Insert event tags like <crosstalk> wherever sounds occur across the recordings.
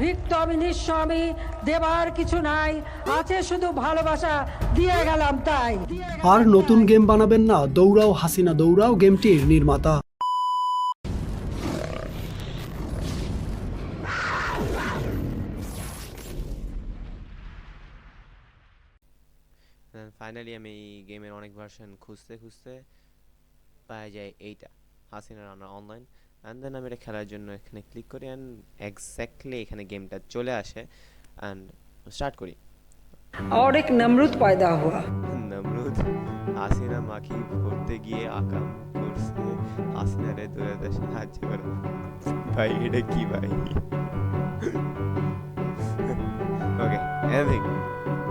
রিক্ত আমি নিঃস্ব আমি দেবার কিছু নাই। আছে শুধু ভালোবাসা দিয়ে গেলাম তাই। আর নতুন গেম বানাবেন না দৌড়াও হাসিনা দৌড়াও গেমটির নির্মাতা। ফাইনালি আমি এই গেমের অনেক ভার্সন খুঁজতে খুঁজতে পাওয়া যায় এইটা হাসিনা রান্না অনলাইন অ্যান্ড দেন আমি এটা খেলার জন্য এখানে ক্লিক করি অ্যান্ড এক্স্যাক্টলি এখানে গেমটা চলে আসে অ্যান্ড স্টার্ট করি और एक नमरूद पैदा हुआ <laughs> নমরুদ হাসিনা মাখি পড়তে গিয়ে আকাম করছে হাসিনারে দৌড়াতে সাহায্য করো ভাই এটা কি ভাই okay anything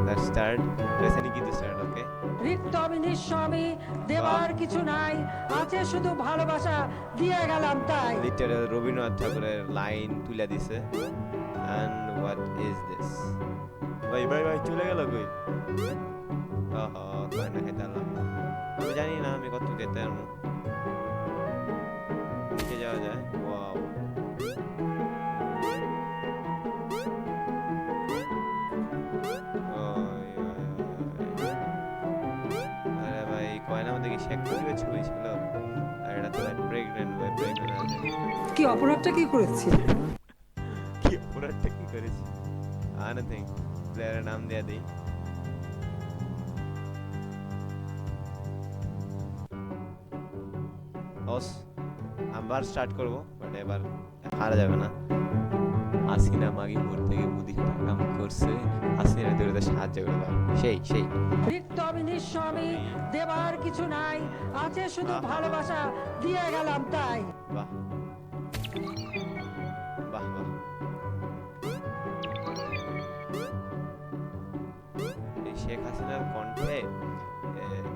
let's start lesson কিন্তু স্টার্ট ওকে রিক্ত আমি নিঃস্ব আমি দেবার কিছু নাই আছে শুধু ভালোবাসা দিয়ে গেলাম তাই। লিটারাল রবীন্দ্রনাথ ঠাকুরের লাইন তুলে দিছে। অ্যান্ড হোয়াট ইজ দিস ভাই ভাই ভাই চলে গেল কই? ওহো কয় না খেতে না। আমি জানি না আমি কত পারব নিচে যাওয়া যায়? ওয়াও শেখ ছিল আর এটা তো ভাই প্রেগনেন্ট আছে কি। অপরাধটা কি করেছি? কি অপরাধটা কি করেছি? আনাথিং প্লেয়ারের নাম দিয়ে দিই। বস আবার স্টার্ট করব বাট এবার হারা যাবে না। হাসিনা মাগি মোড় থেকে মুদি কাম করছে হাসিনা দৌড়াতে সাহায্য করে দাও সেই সেই। রিক্ত আমি নিঃস্ব আমি দেবার কিছু নাই আছে শুধু ভালোবাসা দিয়ে গেলাম তাই। বাহ। বাহ বাহ। এই শেখ হাসিনার কণ্ঠে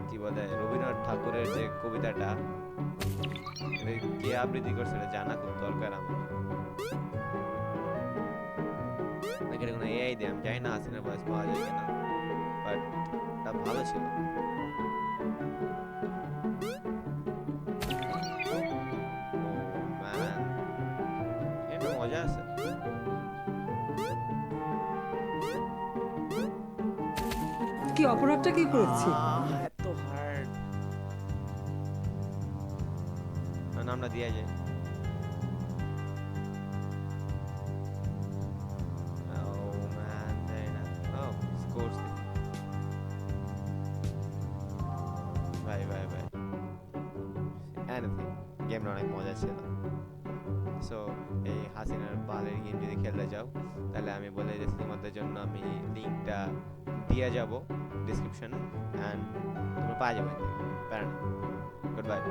কি বলে রবীন্দ্রনাথ ঠাকুরের যে কবিতাটা কে আবৃত্তি করছে এটা জানা খুব দরকার আমার। এটা কোনো এআই দিয়ে আমি জানি না হাসিনার ভয়েস পাওয়া যায় কিনা বাট এটা ভালো ছিল। মজা আছে। কি অপরাধটা কি করেছি? এত হার্ড নামটা দিয়া যায়। গেমটা অনেক মজা ছিল। সো এই হাসিনার বালের গেম যদি খেলতে যাও, তাহলে আমি বলে যাচ্ছি তোমাদের জন্য আমি লিঙ্কটা দিয়ে যাব ডিসক্রিপশনে অ্যান্ড তোমরা পাওয়া যাবে। Parent good bye